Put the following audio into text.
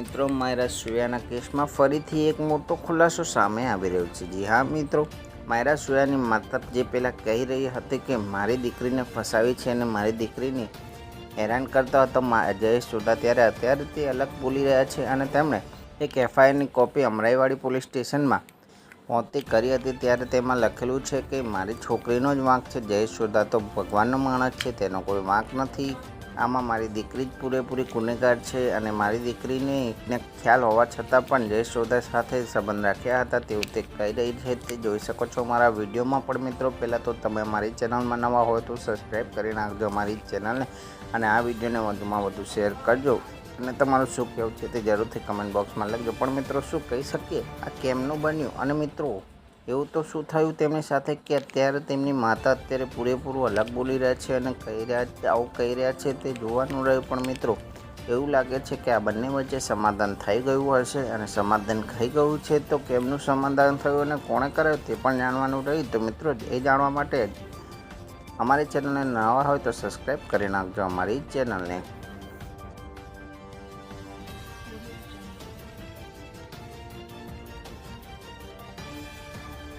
મિત્રો માયરા સુયાના કેસમાં ફરીથી એક મોટો ખુલાસો સામે આવી રહ્યો છે. જી હા, મિત્રો માયરા સુયાની માતા જે પહેલાં કહી રહી હતી કે મારી દીકરીને ફસાવી છે અને મારી દીકરીને હેરાન કરતા હતો જયેશ ચોટા ત્યારે અત્યારે તે અલગ બોલી રહ્યા છે અને તેમણે એક એફઆઈઆરની કોપી અમરાઈવાડી પોલીસ સ્ટેશનમાં પહોંચતી કરી હતી. ત્યારે તેમાં લખેલું છે કે મારી છોકરીનો જ વાંક છે. જયેશ ચોટા તો ભગવાનનો માણસ છે, તેનો કોઈ વાંક નથી. આમાં મારી દીકરી જ પૂરેપૂરી ગુનેગાર છે અને મારી દીકરીને ખ્યાલ હોવા છતાં પણ જયેશ ચોદા સાથે સંબંધ રાખ્યા હતા, તેવું તે કહી રહી છે. તે જોઈ શકો છો મારા વિડીયોમાં પણ મિત્રો, પહેલાં તો તમે મારી ચેનલમાં નવા હોય તો સબસ્ક્રાઈબ કરી નાખજો, મારી ચેનલને, અને આ વિડીયોને વધુમાં વધુ શેર કરજો. અને તમારું શું કહેવું છે તે જરૂરથી કમેન્ટ બોક્સમાં લખજો. પણ મિત્રો, શું કહી શકીએ? આ કેમનું બન્યું? અને મિત્રો એવું તો શું થયું તેમની સાથે કે અત્યારે તેમની માતા અત્યારે પૂરેપૂરું અલગ બોલી રહ્યા છે અને કહી રહ્યા આવું કહી રહ્યા છે તે જોવાનું રહ્યું. પણ મિત્રો, એવું લાગે છે કે આ બંને વચ્ચે સમાધાન થઈ ગયું હશે અને સમાધાન થઈ ગયું છે તો કેમનું સમાધાન થયું અને કોણે કરાયું તે પણ જાણવાનું રહ્યું. તો મિત્રો, એ જાણવા માટે અમારી ચેનલને નવા હોય તો સબસ્ક્રાઈબ કરી નાખજો, અમારી ચેનલને.